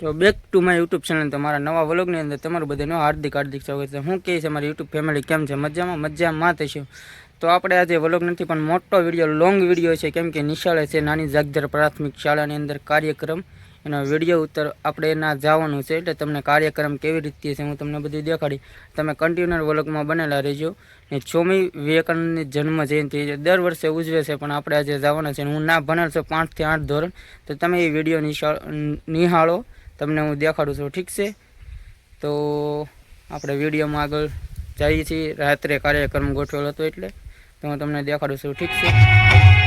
તો back to my YouTube channel તમારા નવા વ્લોગની અંદર તમારું બધાનું હાર્દિક હાર્દિક સ્વાગત છે. હું કહે છે, મારી યુટ્યુબ ફેમિલી કેમ છે? મજામાં? મજામાં થશે તો આપણે આજે વ્લોગ નથી, પણ મોટો વીડિયો લોંગ વીડિયો છે. કેમ કે નિશાળે છે નાની જાગજર પ્રાથમિક શાળાની અંદર કાર્યક્રમ. એનો વીડિયો ઉત્તર આપણે એના જવાનું છે, એટલે તમને કાર્યક્રમ કેવી રીતે છે હું તમને બધું દેખાડી. તમે કન્ટિન્યુઅર વ્લોગમાં બનેલા રહેજો. ને ચોમી વિવેકાનંદની જન્મ જયંતિ દર વર્ષે ઉજવે છે, પણ આપણે આજે જવાના છે. હું ના ભણેલ છું પાંચથી આઠ ધોરણ. તો તમે એ વીડિયો નિશાળ નિહાળો. તમને હું દેખાડું છું, ઠીક છે? તો આપણે વિડીયોમાં આગળ જઈએ છીએ. રાત્રે કાર્યક્રમ ગોઠવેલો હતો એટલે તો હું તમને દેખાડું છું, ઠીક છે?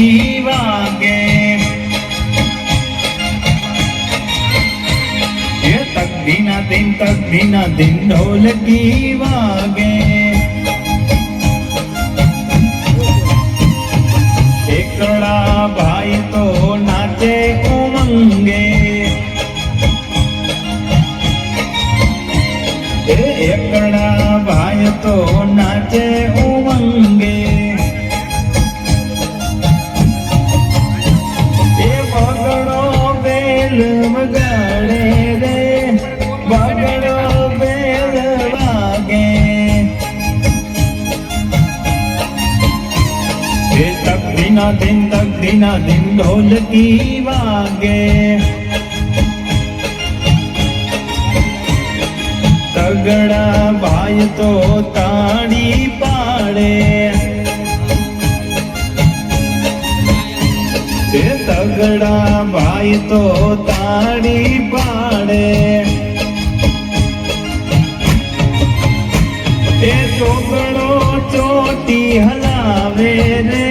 ઢોલકી વાગે એ તકદીના દિન તકદીના દિન ઢોલકી વાગે એકડા ભાઈ તો નાચે ઉમંગે. એકડા ભાઈ તો નાચે ઉમંગે. વગાડે રે બગડો બેલ વાગે એ તકદીના દિન તકદીના દિન ઢોલકી વાગે તગડા ભાઈ તો ભાઈ તો તાળી પાડે. એ ચોગડો ચોટી હલાવે રે.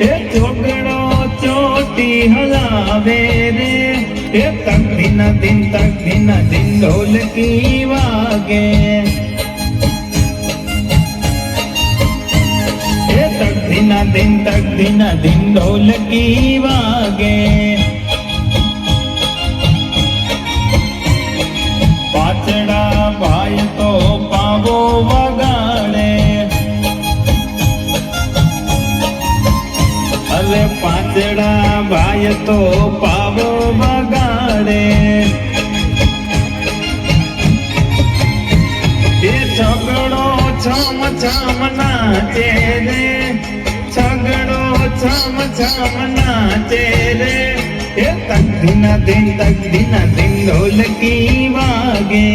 એ ચોગડો ચોટી હલાવે રે. એ તકદીના દિન તકદીના દિન ઢોલકી વાગે. એ તકદીના દિન તકદીના દિન ઢોલકી વાગે. ભાઈ તો પાવો વગાડે. એ છગડો છમ છમ નાચે રે. છગડો છમ છમ નાચે રે. એ તકદીના દિન તકદીના દિન ઢોલકી વાગે.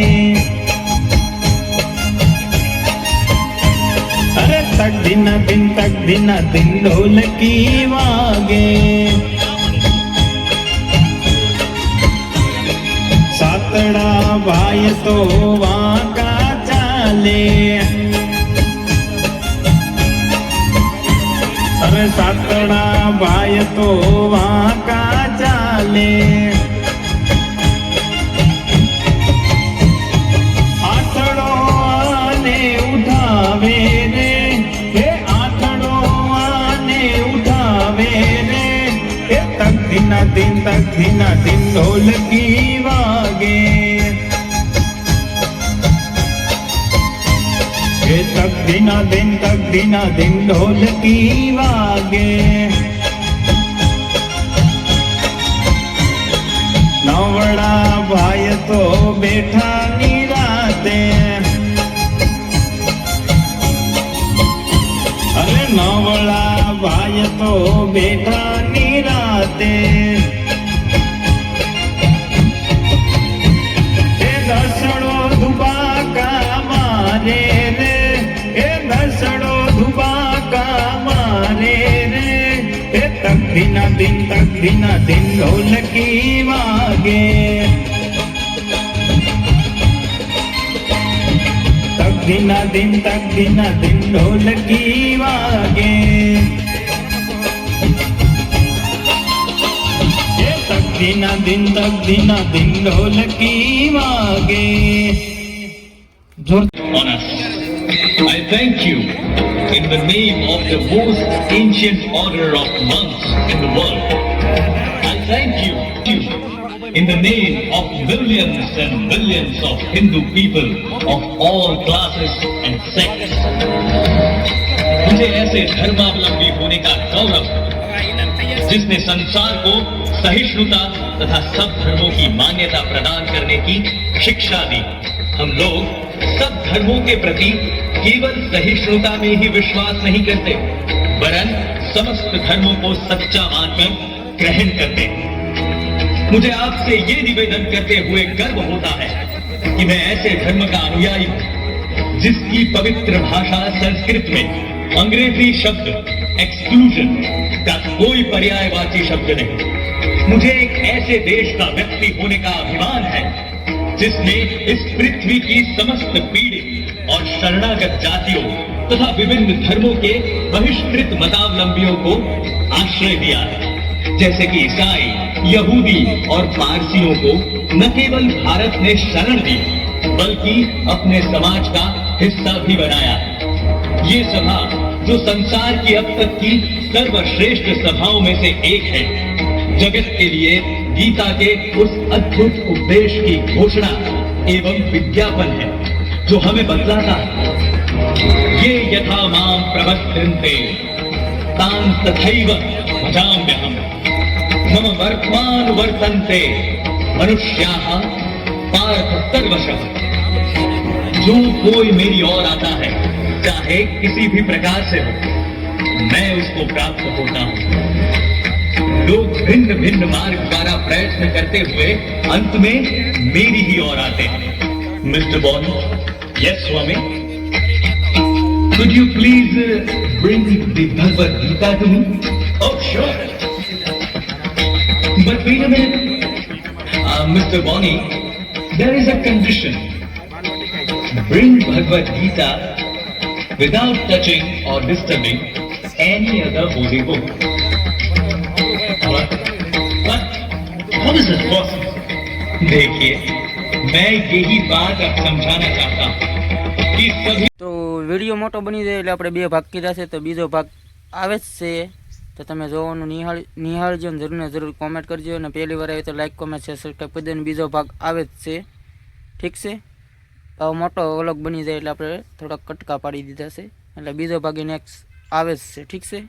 અરે તકદીના દિન તકદીના દિન ઢોલકી વાગે. સાતડા ભાઈ તો વાંકા ચાલે. અરે સાતડા ભાઈ તો વાંકા ચાલે. તકદીના દિન તકદીના દિન ઢોલકી વાગે હે તકદીના દિન તકદીના દિન ઢોલકી વાગે નવડા ભાઈ તો બેઠા નિરાતે અરે નવડા ભાઈ તો બેઠા નિરાતે એ દસડો ધુબાકા મારે રે એ દસડો ધુબાકા મારે રે એ તકદીના દિન તકદીના દિન ઢોલકી વાગે તકદીના દિન તકદીના દિન ઢોલકી વાગે ದಿನ ದಿನ ದಿನ ದಿನ ಢೋಲಕಿ ಮಾಗೆ I thank you in the name of the most ancient order of monks in the world. I thank you, in the name of millions and billions of Hindu people of all classes and sects. मुझे ऐसे धर्मावलंबी होने का गौरव जिसने संसार को सहिष्णुता तथा सब धर्मों की मान्यता प्रदान करने की शिक्षा दी। हम लोग सब धर्मों के प्रति केवल सहिष्णुता में ही विश्वास नहीं करते वरन समस्त धर्मों को सच्चा मानकर ग्रहण करते। मुझे आपसे ये निवेदन करते हुए गर्व होता है कि मैं ऐसे धर्म का अनुयायी हूँ, जिसकी पवित्र भाषा संस्कृत में अंग्रेज़ी शब्द एक्सक्लूजन का कोई पर्यायवाची शब्द नहीं। मुझे एक ऐसे देश का व्यक्ति होने का अभिमान है, जिसने इस पृथ्वी की समस्त पीड़ित और शरणागत जातियों तथा विभिन्न धर्मों के बहिष्कृत मतावलंबियों को आश्रय दिया है। जैसे कि ईसाई, यहूदी और पारसियों को न केवल भारत ने शरण दी, बल्कि अपने समाज का हिस्सा भी बनाया। ये सभा जो संसार की अब तक की सर्वश्रेष्ठ सभाओं में से एक है। जगत के लिए गीता के उस अद्भुत उपदेश की घोषणा एवं विज्ञापन है, जो हमें बतलाता है। ये यथा माम प्रबद्धन्ते तान् तथैव भजाम्यहम्। मम वर्तमान वर्तन्ते मनुष्याः पार्थ सर्वशः जो कोई मेरी ओर आता है, चाहे किसी भी प्रकार से हो, मैं उसको प्राप्त होता हूँ। लोग भिन्न भिन्न मार्ग द्वारा प्रयत्न करते हुए अंत में मेरी ही ओर आते हैं mister Bon yes Swami Could you please bring the Bhagavad Gita to me? Oh, sure. But wait a minute. Uh, Mr. Bonnie, there is a condition. Bring Bhagavad Gita without touching or disturbing any other holy book. How is this possible? देखिए मैं यही बात अब समझाना चाहता हूँ कि सभी તો વિડીયો મોટો બની જાય એટલે આપણે બે ભાગ કીધા છે તો બીજો ભાગ આવે જ છે તો તમે જોવાનું નિહાળ નિહાળજો ને જરૂર ને જરૂર કોમેન્ટ કરજો અને પહેલી વાર આવે તો લાઈક કોમેન્ટ છે સબસ્ક્રાઈબ કરી દેજો બીજો ભાગ આવે જ છે ઠીક છે હવે મોટો વ્લોગ બની જાય એટલે આપણે થોડાક કટકા પાડી દીધા છે એટલે બીજો ભાગ નેક્સ્ટ આવે જ છે ઠીક છે